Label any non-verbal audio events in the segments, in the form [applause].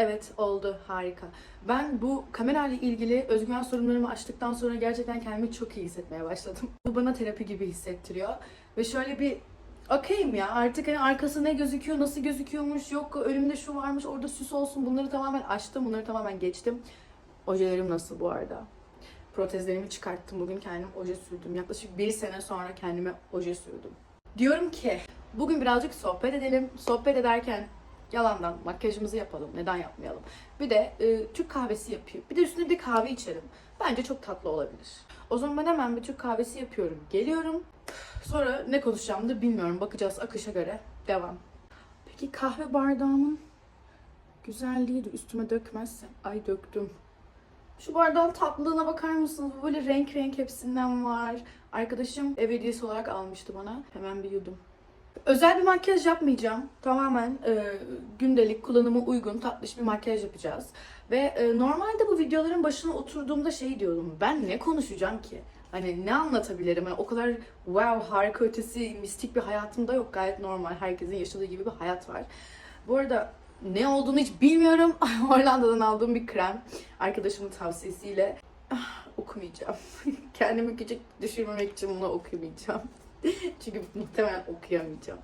Evet oldu harika. Ben bu kamerayla ilgili özgüven sorunlarımı açtıktan sonra gerçekten kendimi çok iyi hissetmeye başladım. Bu bana terapi gibi hissettiriyor. Ve şöyle bir okeyim ya artık hani arkası ne gözüküyor, nasıl gözüküyormuş, yok önümde şu varmış, orada süs olsun bunları tamamen açtım, bunları tamamen geçtim. Ojelerim nasıl bu arada? Protezlerimi çıkarttım bugün kendim oje sürdüm. Yaklaşık bir sene sonra kendime oje sürdüm. Diyorum ki bugün birazcık sohbet edelim. Sohbet ederken yalandan makyajımızı yapalım. Neden yapmayalım? Bir de e, Türk kahvesi yapayım. Bir de üstüne bir kahve içelim. Bence çok tatlı olabilir. O zaman ben hemen bir Türk kahvesi yapıyorum. Geliyorum. Sonra ne konuşacağımı da bilmiyorum. Bakacağız akışa göre. Devam. Peki kahve bardağımın güzelliği de üstüme dökmezsem. Ay döktüm. Şu bardağın tatlılığına bakar mısınız? Böyle renk renk hepsinden var. Arkadaşım ev hediyesi olarak almıştı bana. Hemen bir yudum. Özel bir makyaj yapmayacağım. Tamamen e, gündelik kullanıma uygun tatlış bir makyaj yapacağız. Ve e, normalde bu videoların başına oturduğumda şey diyordum. Ben ne konuşacağım ki? Hani ne anlatabilirim? Hani o kadar wow harika ötesi mistik bir hayatım da yok. Gayet normal. Herkesin yaşadığı gibi bir hayat var. Bu arada ne olduğunu hiç bilmiyorum. [laughs] Hollanda'dan aldığım bir krem. Arkadaşımın tavsiyesiyle ah, okumayacağım. [laughs] Kendimi küçük düşürmemek için bunu okumayacağım. [laughs] Çünkü muhtemelen okuyamayacağım.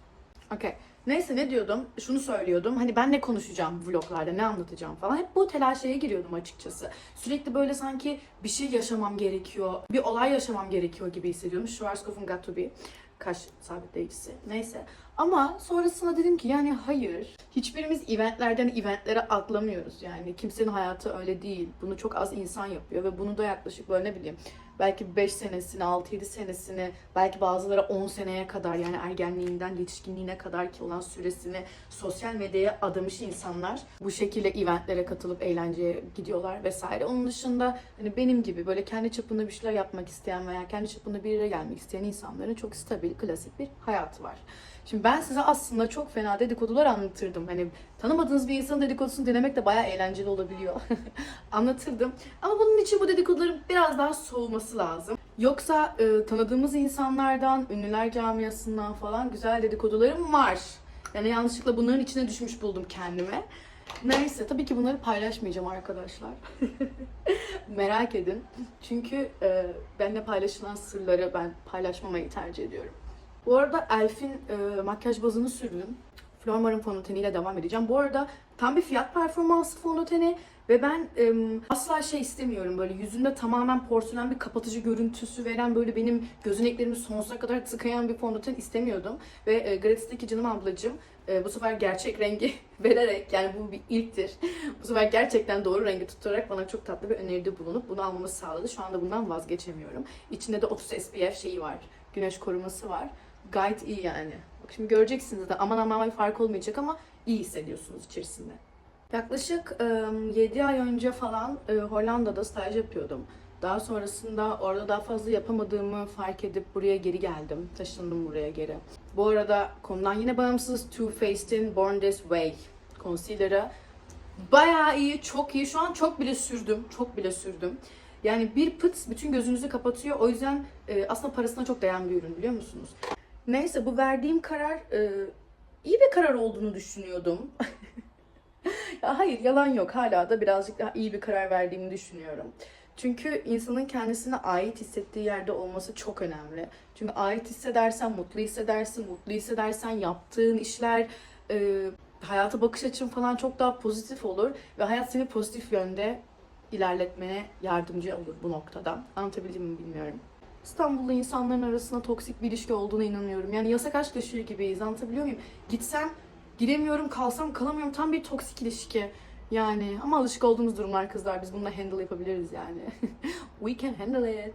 Okey. Neyse ne diyordum? Şunu söylüyordum. Hani ben ne konuşacağım vloglarda, ne anlatacağım falan. Hep bu telaşeye giriyordum açıkçası. Sürekli böyle sanki bir şey yaşamam gerekiyor, bir olay yaşamam gerekiyor gibi hissediyordum. Schwarzkopf'un Got To Be kaş sabitleyicisi. Neyse. Ama sonrasında dedim ki yani hayır. Hiçbirimiz eventlerden eventlere atlamıyoruz yani. Kimsenin hayatı öyle değil. Bunu çok az insan yapıyor ve bunu da yaklaşık böyle ne bileyim belki 5 senesini, 6-7 senesini, belki bazıları 10 seneye kadar yani ergenliğinden yetişkinliğine kadar ki olan süresini sosyal medyaya adamış insanlar bu şekilde eventlere katılıp eğlenceye gidiyorlar vesaire. Onun dışında hani benim gibi böyle kendi çapında bir şeyler yapmak isteyen veya kendi çapında bir yere gelmek isteyen insanların çok stabil, klasik bir hayatı var. Şimdi ben size aslında çok fena dedikodular anlatırdım. Hani tanımadığınız bir insanın dedikodusunu denemek de bayağı eğlenceli olabiliyor. [laughs] Anlatırdım. Ama bunun için bu dedikoduların biraz daha soğuması lazım. Yoksa e, tanıdığımız insanlardan, ünlüler camiasından falan güzel dedikodularım var. Yani yanlışlıkla bunların içine düşmüş buldum kendime. Neyse tabii ki bunları paylaşmayacağım arkadaşlar. [laughs] Merak edin. Çünkü e, benimle paylaşılan sırları ben paylaşmamayı tercih ediyorum. Bu arada Elf'in e, makyaj bazını sürdüm. Flormar'ın fondöteniyle devam edeceğim. Bu arada tam bir fiyat performansı fondöteni ve ben e, asla şey istemiyorum böyle yüzünde tamamen porselen bir kapatıcı görüntüsü veren böyle benim gözeneklerimi sonsuza kadar tıkayan bir fondöten istemiyordum. Ve e, Gratis'teki canım ablacığım e, bu sefer gerçek rengi [laughs] vererek yani bu bir ilktir. [laughs] bu sefer gerçekten doğru rengi tutturarak bana çok tatlı bir öneride bulunup bunu almamı sağladı. Şu anda bundan vazgeçemiyorum. İçinde de 30 SPF şeyi var. Güneş koruması var. Gayet iyi yani. Bak şimdi göreceksiniz de aman aman fark olmayacak ama iyi hissediyorsunuz içerisinde. Yaklaşık 7 ay önce falan e, Hollanda'da staj yapıyordum. Daha sonrasında orada daha fazla yapamadığımı fark edip buraya geri geldim. Taşındım buraya geri. Bu arada konudan yine bağımsız Too Faced'in Born This Way concealer'ı bayağı iyi, çok iyi. Şu an çok bile sürdüm, çok bile sürdüm. Yani bir pıt bütün gözünüzü kapatıyor. O yüzden e, aslında parasına çok değen bir ürün biliyor musunuz? Neyse bu verdiğim karar e, iyi bir karar olduğunu düşünüyordum. [laughs] ya hayır yalan yok. Hala da birazcık daha iyi bir karar verdiğimi düşünüyorum. Çünkü insanın kendisine ait hissettiği yerde olması çok önemli. Çünkü ait hissedersen mutlu hissedersin, mutlu hissedersen yaptığın işler, e, hayata bakış açın falan çok daha pozitif olur ve hayat seni pozitif yönde ilerletmene yardımcı olur bu noktada. Anlatabildim mi bilmiyorum. İstanbul'da insanların arasında toksik bir ilişki olduğuna inanıyorum. Yani yasak aşk yaşıyor gibiyiz. Anlatabiliyor muyum? Gitsem giremiyorum, kalsam kalamıyorum. Tam bir toksik ilişki. Yani ama alışık olduğumuz durumlar kızlar. Biz bununla handle yapabiliriz yani. [laughs] We can handle it.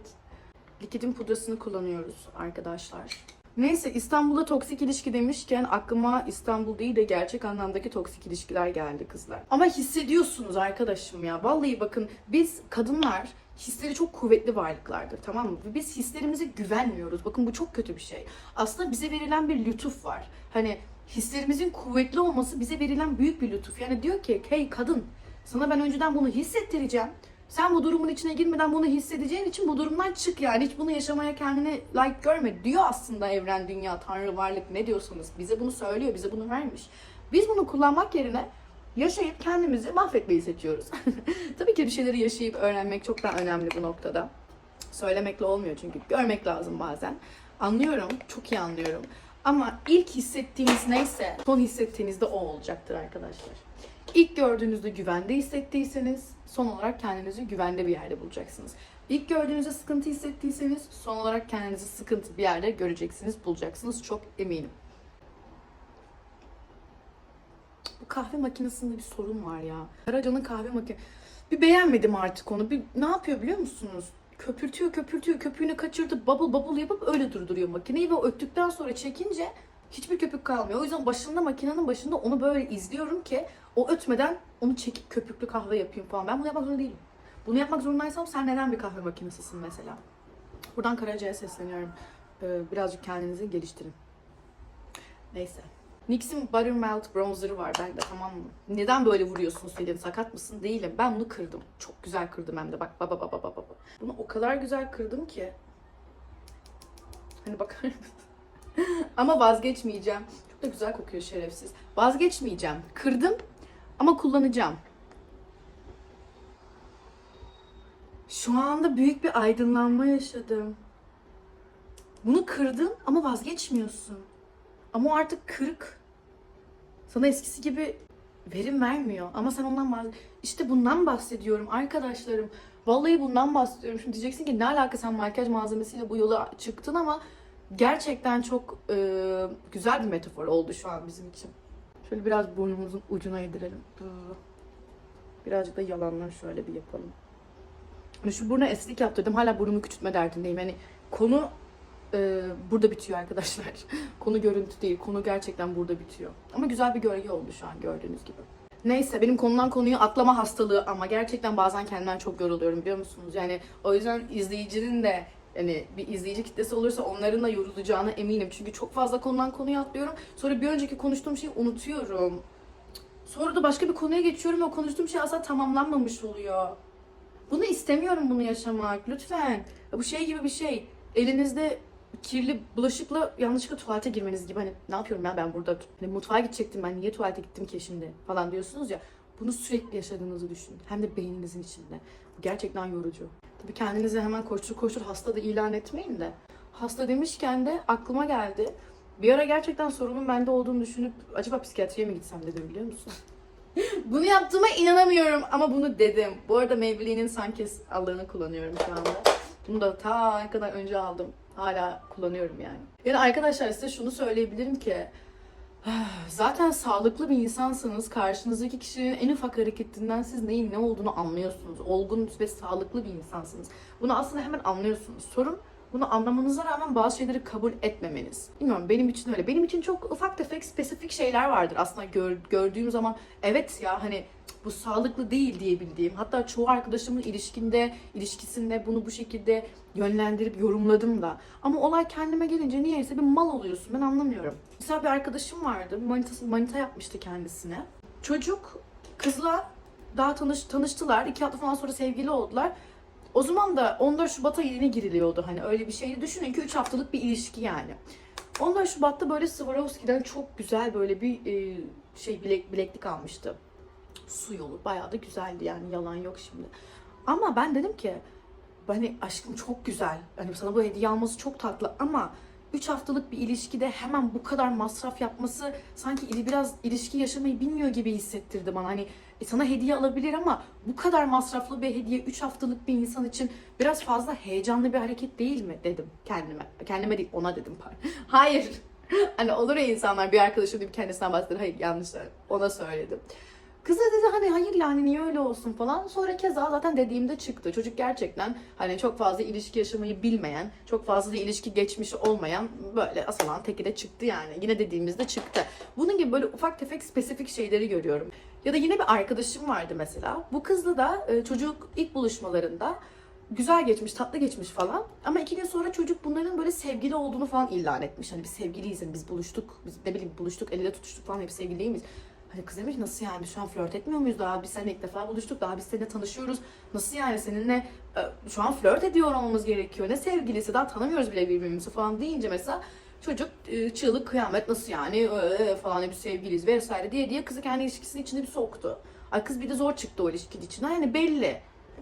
Likidin pudrasını kullanıyoruz arkadaşlar. Neyse İstanbul'da toksik ilişki demişken aklıma İstanbul değil de gerçek anlamdaki toksik ilişkiler geldi kızlar. Ama hissediyorsunuz arkadaşım ya. Vallahi bakın biz kadınlar hisleri çok kuvvetli varlıklardır tamam mı? Ve biz hislerimize güvenmiyoruz. Bakın bu çok kötü bir şey. Aslında bize verilen bir lütuf var. Hani hislerimizin kuvvetli olması bize verilen büyük bir lütuf. Yani diyor ki hey kadın sana ben önceden bunu hissettireceğim. Sen bu durumun içine girmeden bunu hissedeceğin için bu durumdan çık yani. Hiç bunu yaşamaya kendini layık görme diyor aslında evren, dünya, tanrı, varlık ne diyorsanız. Bize bunu söylüyor, bize bunu vermiş. Biz bunu kullanmak yerine yaşayıp kendimizi mahvetmeyi seçiyoruz. [laughs] Tabii ki bir şeyleri yaşayıp öğrenmek çok daha önemli bu noktada. Söylemekle olmuyor çünkü görmek lazım bazen. Anlıyorum, çok iyi anlıyorum. Ama ilk hissettiğiniz neyse son hissettiğinizde o olacaktır arkadaşlar. İlk gördüğünüzde güvende hissettiyseniz son olarak kendinizi güvende bir yerde bulacaksınız. İlk gördüğünüzde sıkıntı hissettiyseniz son olarak kendinizi sıkıntı bir yerde göreceksiniz, bulacaksınız. Çok eminim. Bu kahve makinesinde bir sorun var ya. Karaca'nın kahve makine... Bir beğenmedim artık onu. Bir ne yapıyor biliyor musunuz? Köpürtüyor, köpürtüyor, köpüğünü kaçırdı, bubble bubble yapıp öyle durduruyor makineyi ve öttükten sonra çekince hiçbir köpük kalmıyor. O yüzden başında makinenin başında onu böyle izliyorum ki o ötmeden onu çekip köpüklü kahve yapayım falan. Ben bunu yapmak zorunda değilim. Bunu yapmak zorundaysam sen neden bir kahve makinesisin mesela? Buradan Karaca'ya sesleniyorum. Ee, birazcık kendinizi geliştirin. Neyse. NYX'in Buttermelt bronzer'ı var bende tamam mı? Neden böyle vuruyorsun Selin? Sakat mısın? Değilim. Ben bunu kırdım. Çok güzel kırdım hem de. Bak baba baba baba. Bunu o kadar güzel kırdım ki. Hani bakar mısın? [laughs] ama vazgeçmeyeceğim. Çok da güzel kokuyor şerefsiz. Vazgeçmeyeceğim. Kırdım ama kullanacağım. Şu anda büyük bir aydınlanma yaşadım. Bunu kırdın ama vazgeçmiyorsun. Ama artık kırık. Sana eskisi gibi verim vermiyor. Ama sen ondan bahs- İşte bundan bahsediyorum arkadaşlarım. Vallahi bundan bahsediyorum. Şimdi diyeceksin ki ne alaka sen makyaj malzemesiyle bu yola çıktın ama gerçekten çok e, güzel bir metafor oldu şu an bizim için. Şöyle biraz burnumuzun ucuna yedirelim. Birazcık da yalanlar şöyle bir yapalım. Hani Şu buruna esnek yaptırdım. Hala burnumu küçültme derdindeyim. Yani konu e, burada bitiyor arkadaşlar. [laughs] konu görüntü değil. Konu gerçekten burada bitiyor. Ama güzel bir gölge oldu şu an gördüğünüz gibi. Neyse benim konudan konuyu atlama hastalığı ama gerçekten bazen kendimden çok yoruluyorum biliyor musunuz? Yani o yüzden izleyicinin de yani bir izleyici kitlesi olursa onların da yorulacağına eminim. Çünkü çok fazla konudan konuya atlıyorum. Sonra bir önceki konuştuğum şeyi unutuyorum. Sonra da başka bir konuya geçiyorum ve konuştuğum şey aslında tamamlanmamış oluyor. Bunu istemiyorum bunu yaşamak. Lütfen. Bu şey gibi bir şey. Elinizde kirli bulaşıkla yanlışlıkla tuvalete girmeniz gibi. Hani ne yapıyorum ya ben burada? Hani mutfağa gidecektim ben. Niye tuvalete gittim ki şimdi? Falan diyorsunuz ya. Bunu sürekli yaşadığınızı düşünün. Hem de beyninizin içinde. Bu gerçekten yorucu. Tabii kendinizi hemen koştur koştur hasta da ilan etmeyin de. Hasta demişken de aklıma geldi. Bir ara gerçekten sorunun bende olduğunu düşünüp acaba psikiyatriye mi gitsem dedim biliyor musun? [laughs] Bunu yaptığıma inanamıyorum ama bunu dedim. Bu arada Maybelline'in Sunkissed allığını kullanıyorum şu anda. Bunu da ta ne kadar önce aldım. Hala kullanıyorum yani. Yani arkadaşlar size şunu söyleyebilirim ki Zaten sağlıklı bir insansanız karşınızdaki kişinin en ufak hareketinden siz neyin ne olduğunu anlıyorsunuz. Olgun ve sağlıklı bir insansınız. Bunu aslında hemen anlıyorsunuz. Sorun bunu anlamanıza rağmen bazı şeyleri kabul etmemeniz. Bilmiyorum benim için öyle. Benim için çok ufak tefek spesifik şeyler vardır aslında gör, gördüğüm zaman evet ya hani bu sağlıklı değil diyebildiğim. Hatta çoğu arkadaşımın ilişkinde, ilişkisinde bunu bu şekilde yönlendirip yorumladım da. Ama olay kendime gelince niyeyse bir mal oluyorsun. Ben anlamıyorum. Mesela bir arkadaşım vardı. Manitası, manita yapmıştı kendisine. Çocuk kızla daha tanış, tanıştılar. iki hafta falan sonra sevgili oldular. O zaman da 14 Şubat'a yeni giriliyordu. Hani öyle bir şeydi. Düşünün ki 3 haftalık bir ilişki yani. 14 Şubat'ta böyle Swarovski'den çok güzel böyle bir e, şey bilek, bileklik almıştı. Su yolu. Bayağı da güzeldi yani yalan yok şimdi. Ama ben dedim ki hani aşkım çok güzel. Hani sana bu hediye alması çok tatlı ama 3 haftalık bir ilişkide hemen bu kadar masraf yapması sanki biraz ilişki yaşamayı bilmiyor gibi hissettirdi bana. Hani e, sana hediye alabilir ama bu kadar masraflı bir hediye 3 haftalık bir insan için biraz fazla heyecanlı bir hareket değil mi dedim kendime. Kendime değil ona dedim pardon. [laughs] Hayır. Hani olur ya insanlar bir arkadaşım gibi kendisinden bahseder. Hayır yanlış. Ona söyledim. Kız da dedi hani hayır yani niye öyle olsun falan. Sonra keza zaten dediğimde çıktı. Çocuk gerçekten hani çok fazla ilişki yaşamayı bilmeyen, çok fazla da ilişki geçmişi olmayan böyle asalan teki de çıktı yani. Yine dediğimizde çıktı. Bunun gibi böyle ufak tefek spesifik şeyleri görüyorum. Ya da yine bir arkadaşım vardı mesela. Bu kızla da e, çocuk ilk buluşmalarında güzel geçmiş, tatlı geçmiş falan. Ama iki gün sonra çocuk bunların böyle sevgili olduğunu falan ilan etmiş. Hani biz sevgiliyiz, hani biz buluştuk, biz ne bileyim buluştuk, el ele tutuştuk falan hep sevgili değil miyiz? Hani kız demiş nasıl yani şu an flört etmiyor muyuz daha biz seninle ilk defa buluştuk daha biz seninle tanışıyoruz. Nasıl yani seninle e, şu an flört ediyor olmamız gerekiyor ne sevgilisi daha tanımıyoruz bile birbirimizi falan deyince mesela Çocuk e, çığlık kıyamet nasıl yani ee, falan bir sevgiliyiz vesaire diye diye kızı kendi ilişkisinin içine bir soktu. Ay kız bir de zor çıktı o ilişkinin içinden. Yani belli.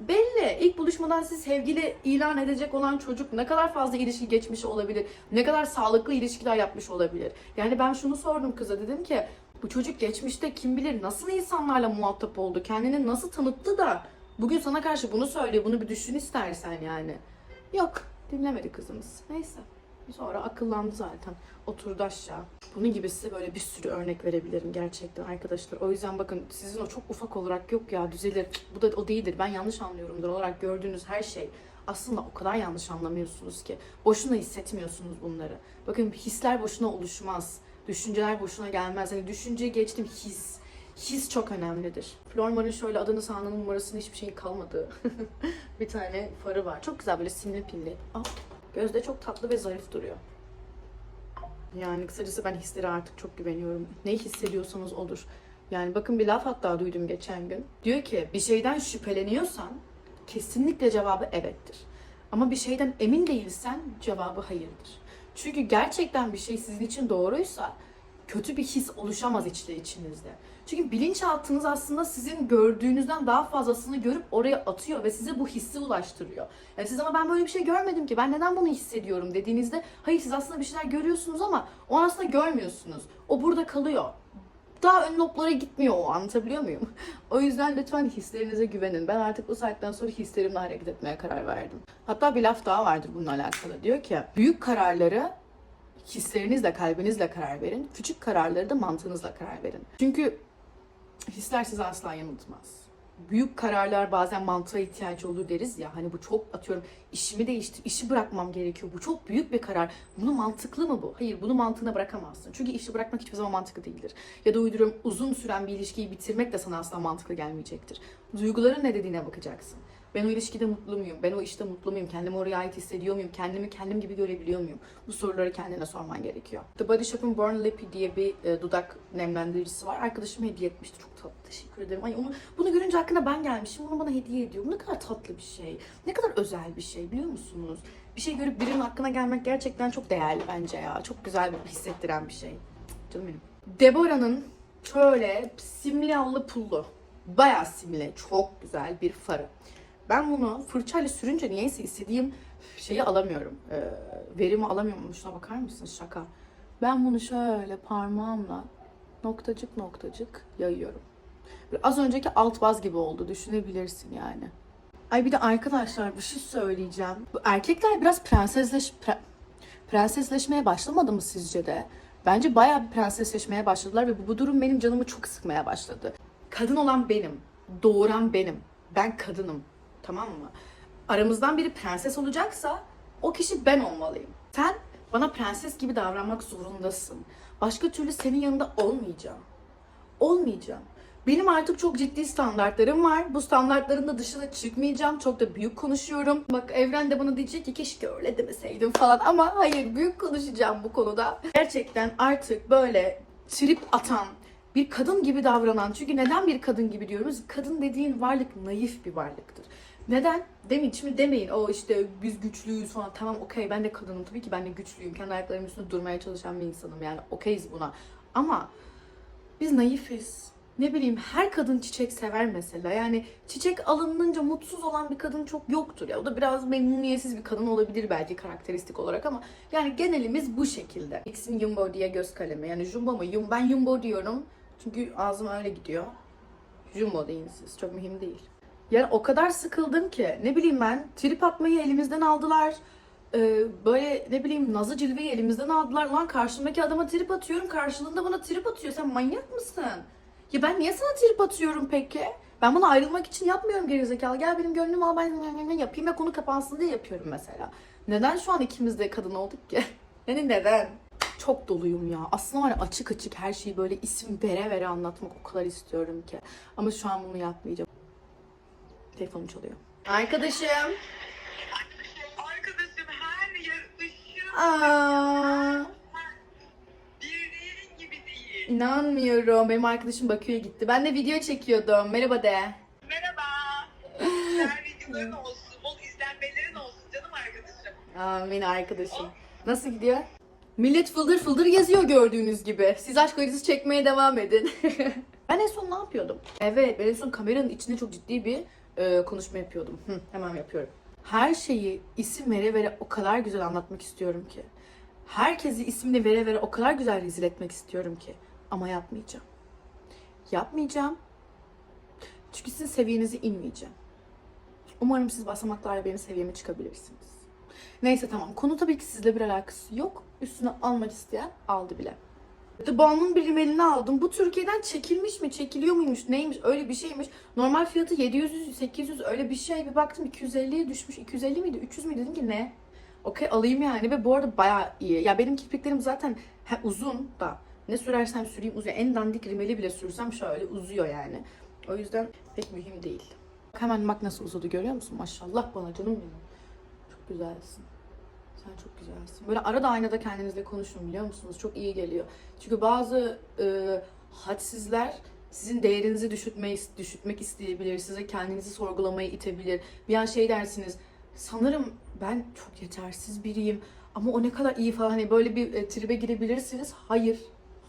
Belli. İlk buluşmadan siz sevgili ilan edecek olan çocuk ne kadar fazla ilişki geçmiş olabilir? Ne kadar sağlıklı ilişkiler yapmış olabilir? Yani ben şunu sordum kıza dedim ki bu çocuk geçmişte kim bilir nasıl insanlarla muhatap oldu? Kendini nasıl tanıttı da bugün sana karşı bunu söylüyor. Bunu bir düşün istersen yani. Yok. Dinlemedi kızımız. Neyse. Sonra akıllandı zaten. Oturdu aşağı. Bunun gibi size böyle bir sürü örnek verebilirim gerçekten arkadaşlar. O yüzden bakın sizin o çok ufak olarak yok ya düzelir. Bu da o değildir. Ben yanlış anlıyorumdur olarak gördüğünüz her şey aslında o kadar yanlış anlamıyorsunuz ki. Boşuna hissetmiyorsunuz bunları. Bakın hisler boşuna oluşmaz. Düşünceler boşuna gelmez. Hani düşünceye geçtim his. His çok önemlidir. Flormar'ın şöyle adını sahanın numarasının hiçbir şeyin kalmadığı [laughs] bir tane farı var. Çok güzel böyle simli pilli. Aa, gözde çok tatlı ve zarif duruyor. Yani kısacası ben hislere artık çok güveniyorum. Ne hissediyorsanız olur. Yani bakın bir laf hatta duydum geçen gün. Diyor ki bir şeyden şüpheleniyorsan kesinlikle cevabı evettir. Ama bir şeyden emin değilsen cevabı hayırdır. Çünkü gerçekten bir şey sizin için doğruysa kötü bir his oluşamaz içte içinizde. Çünkü bilinçaltınız aslında sizin gördüğünüzden daha fazlasını görüp oraya atıyor ve size bu hissi ulaştırıyor. Yani siz ama ben böyle bir şey görmedim ki ben neden bunu hissediyorum dediğinizde hayır siz aslında bir şeyler görüyorsunuz ama o aslında görmüyorsunuz. O burada kalıyor. Daha ön loblara gitmiyor o anlatabiliyor muyum? [laughs] O yüzden lütfen hislerinize güvenin. Ben artık bu saatten sonra hislerimle hareket etmeye karar verdim. Hatta bir laf daha vardır bununla alakalı. Diyor ki büyük kararları hislerinizle, kalbinizle karar verin. Küçük kararları da mantığınızla karar verin. Çünkü hisler sizi asla yanıltmaz. Büyük kararlar bazen mantığa ihtiyaç olur deriz ya hani bu çok atıyorum işimi değiştir, işi bırakmam gerekiyor. Bu çok büyük bir karar. Bunu mantıklı mı bu? Hayır bunu mantığına bırakamazsın. Çünkü işi bırakmak hiçbir zaman mantıklı değildir. Ya da uyduruyorum uzun süren bir ilişkiyi bitirmek de sana asla mantıklı gelmeyecektir. Duyguların ne dediğine bakacaksın. Ben o ilişkide mutlu muyum? Ben o işte mutlu muyum? Kendimi oraya ait hissediyor muyum? Kendimi kendim gibi görebiliyor muyum? Bu soruları kendine sorman gerekiyor. The Body Shop'un Born Lippy diye bir e, dudak nemlendiricisi var. Arkadaşım hediye etmişti. Çok tatlı. Teşekkür ederim. Ay onu bunu görünce aklına ben gelmişim. Bunu bana hediye ediyor. Bu ne kadar tatlı bir şey. Ne kadar özel bir şey biliyor musunuz? Bir şey görüp birinin aklına gelmek gerçekten çok değerli bence ya. Çok güzel bir hissettiren bir şey. Canım benim. Deborah'nın şöyle simli allı pullu. Bayağı simli. Çok güzel bir farı. Ben bunu fırçayla sürünce niyeyse istediğim şeyi alamıyorum. Ee, verimi alamıyorum. Şuna bakar mısın? Şaka. Ben bunu şöyle parmağımla noktacık noktacık yayıyorum. Az önceki alt baz gibi oldu. Düşünebilirsin yani. Ay bir de arkadaşlar bir şey söyleyeceğim. Bu erkekler biraz prensesleş pre- prensesleşmeye başlamadı mı sizce de? Bence bayağı bir prensesleşmeye başladılar ve bu, bu durum benim canımı çok sıkmaya başladı. Kadın olan benim, doğuran benim. Ben kadınım. Tamam mı? Aramızdan biri prenses olacaksa o kişi ben olmalıyım. Sen bana prenses gibi davranmak zorundasın. Başka türlü senin yanında olmayacağım. Olmayacağım. Benim artık çok ciddi standartlarım var. Bu standartların da dışına çıkmayacağım. Çok da büyük konuşuyorum. Bak Evren de bana diyecek ki keşke öyle demeseydim falan. Ama hayır büyük konuşacağım bu konuda. Gerçekten artık böyle trip atan, bir kadın gibi davranan. Çünkü neden bir kadın gibi diyoruz? Kadın dediğin varlık naif bir varlıktır. Neden? Demeyin şimdi demeyin o işte biz güçlüyüz falan. Tamam okey ben de kadınım tabii ki ben de güçlüyüm. Kendi ayaklarımın üstünde durmaya çalışan bir insanım yani okeyiz buna. Ama biz naifiz. Ne bileyim her kadın çiçek sever mesela. Yani çiçek alınınca mutsuz olan bir kadın çok yoktur ya. O da biraz memnuniyetsiz bir kadın olabilir belki karakteristik olarak ama yani genelimiz bu şekilde. X'in Jumbo diye göz kalemi. Yani Jumbo mu? Yum, ben Jumbo diyorum. Çünkü ağzım öyle gidiyor. Jumbo deyin siz. Çok mühim değil. Yani o kadar sıkıldım ki ne bileyim ben trip atmayı elimizden aldılar. Ee, böyle ne bileyim nazı cilveyi elimizden aldılar. Lan karşımdaki adama trip atıyorum. Karşılığında bana trip atıyor. Sen manyak mısın? Ya ben niye sana trip atıyorum peki? Ben bunu ayrılmak için yapmıyorum gerizekalı. Gel benim gönlümü al ben yapayım ve konu kapansın diye yapıyorum mesela. Neden şu an ikimiz de kadın olduk ki? [laughs] Yani neden? Çok doluyum ya. Aslında var açık açık her şeyi böyle isim vere vere anlatmak o kadar istiyorum ki. Ama şu an bunu yapmayacağım. Telefonum çalıyor. Arkadaşım. Arkadaşım her yer ışık. Aa, Bir diğerin gibi değil. inanmıyorum. Benim arkadaşım Bakü'ye gitti. Ben de video çekiyordum. Merhaba de. Merhaba. Güzel videoların olsun, bol izlenmelerin olsun canım arkadaşım. Amin arkadaşım. Nasıl gidiyor? Millet fıldır fıldır geziyor gördüğünüz gibi. Siz aşk acısı çekmeye devam edin. [laughs] ben en son ne yapıyordum? Evet, ben en son kameranın içinde çok ciddi bir e, konuşma yapıyordum. Hı, hemen yapıyorum. Her şeyi isim vere vere o kadar güzel anlatmak istiyorum ki. Herkesi ismini vere vere o kadar güzel rezil etmek istiyorum ki. Ama yapmayacağım. Yapmayacağım. Çünkü sizin seviyenize inmeyeceğim. Umarım siz basamaklarla benim seviyeme çıkabilirsiniz. Neyse tamam. Konu tabii ki sizle bir alakası yok. Üstüne almak isteyen aldı bile. Bir rimelini aldım. Bu Türkiye'den çekilmiş mi? Çekiliyor muymuş? Neymiş? Öyle bir şeymiş. Normal fiyatı 700, 800 öyle bir şey. Bir baktım 250'ye düşmüş. 250 miydi? 300 müydü? Dedim ki ne? Okey alayım yani ve bu arada bayağı iyi. Ya benim kirpiklerim zaten he, uzun da ne sürersem süreyim uzuyor. En dandik rimeli bile sürsem şöyle uzuyor yani. O yüzden pek mühim değil. Bak hemen bak nasıl uzadı görüyor musun? Maşallah bana canım benim. Çok güzelsin. Sen çok güzelsin. Böyle arada aynada kendinizle konuşun biliyor musunuz? Çok iyi geliyor. Çünkü bazı e, hadsizler sizin değerinizi düşürtmeyi, düşürtmek isteyebilir. Size kendinizi sorgulamaya itebilir. Bir an şey dersiniz. Sanırım ben çok yetersiz biriyim. Ama o ne kadar iyi falan. Hani böyle bir e, tribe girebilirsiniz. Hayır.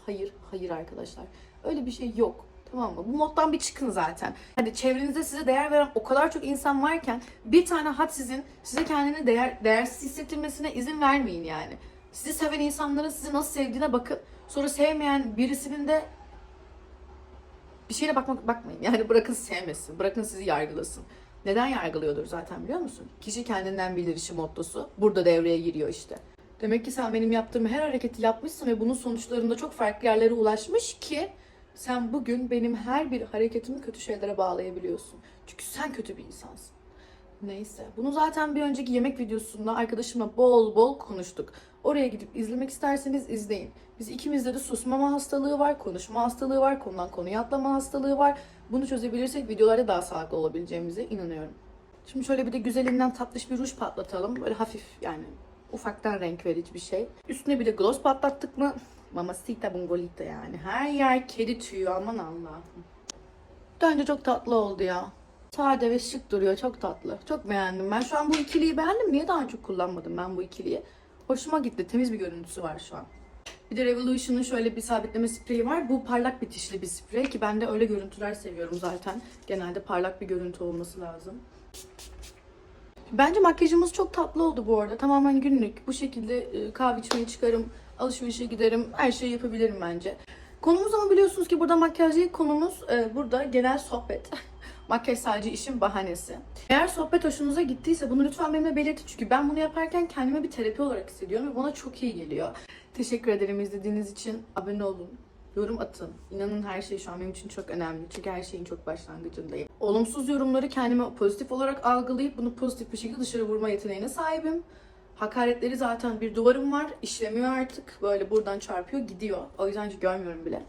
Hayır. Hayır arkadaşlar. Öyle bir şey yok. Tamam mı? Bu moddan bir çıkın zaten. Hani çevrenizde size değer veren o kadar çok insan varken bir tane had sizin size kendini değer, değersiz hissettirmesine izin vermeyin yani. Sizi seven insanların sizi nasıl sevdiğine bakın. Sonra sevmeyen birisinin de bir şeyine bakmak bakmayın. Yani bırakın sevmesin. Bırakın sizi yargılasın. Neden yargılıyordur zaten biliyor musun? Kişi kendinden bilir işi mottosu. Burada devreye giriyor işte. Demek ki sen benim yaptığım her hareketi yapmışsın ve bunun sonuçlarında çok farklı yerlere ulaşmış ki sen bugün benim her bir hareketimi kötü şeylere bağlayabiliyorsun. Çünkü sen kötü bir insansın. Neyse. Bunu zaten bir önceki yemek videosunda arkadaşımla bol bol konuştuk. Oraya gidip izlemek isterseniz izleyin. Biz ikimizde de susmama hastalığı var, konuşma hastalığı var, konudan konuya atlama hastalığı var. Bunu çözebilirsek videolarda daha sağlıklı olabileceğimize inanıyorum. Şimdi şöyle bir de güzelinden tatlış bir ruj patlatalım. Böyle hafif yani ufaktan renk verici bir şey. Üstüne bir de gloss patlattık mı? Mamacita bungolita yani. Her yer kedi tüyü aman Allah'ım. Bence çok tatlı oldu ya. Sade ve şık duruyor. Çok tatlı. Çok beğendim. Ben şu an bu ikiliyi beğendim. Niye daha çok kullanmadım ben bu ikiliyi? Hoşuma gitti. Temiz bir görüntüsü var şu an. Bir de Revolution'un şöyle bir sabitleme spreyi var. Bu parlak bitişli bir sprey ki ben de öyle görüntüler seviyorum zaten. Genelde parlak bir görüntü olması lazım. Bence makyajımız çok tatlı oldu bu arada. Tamamen günlük. Bu şekilde e, kahve içmeye çıkarım, alışverişe giderim, her şeyi yapabilirim bence. Konumuz ama biliyorsunuz ki burada makyaj değil, konumuz e, burada genel sohbet. [laughs] Makyaj sadece işin bahanesi. Eğer sohbet hoşunuza gittiyse bunu lütfen benimle belirtin. Çünkü ben bunu yaparken kendime bir terapi olarak hissediyorum ve bana çok iyi geliyor. Teşekkür ederim izlediğiniz için. Abone olun. Yorum atın. İnanın her şey şu an benim için çok önemli. Çünkü her şeyin çok başlangıcındayım. Olumsuz yorumları kendime pozitif olarak algılayıp bunu pozitif bir şekilde dışarı vurma yeteneğine sahibim. Hakaretleri zaten bir duvarım var. işlemiyor artık. Böyle buradan çarpıyor gidiyor. O yüzden hiç görmüyorum bile.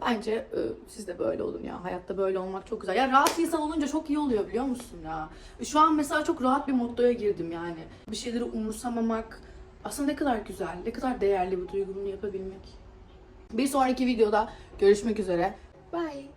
Bence e, siz de böyle olun ya. Hayatta böyle olmak çok güzel. Ya rahat insan olunca çok iyi oluyor biliyor musun ya? Şu an mesela çok rahat bir moddoya girdim yani. Bir şeyleri umursamamak aslında ne kadar güzel, ne kadar değerli bu duygu yapabilmek. Bir sonraki videoda görüşmek üzere. Bye.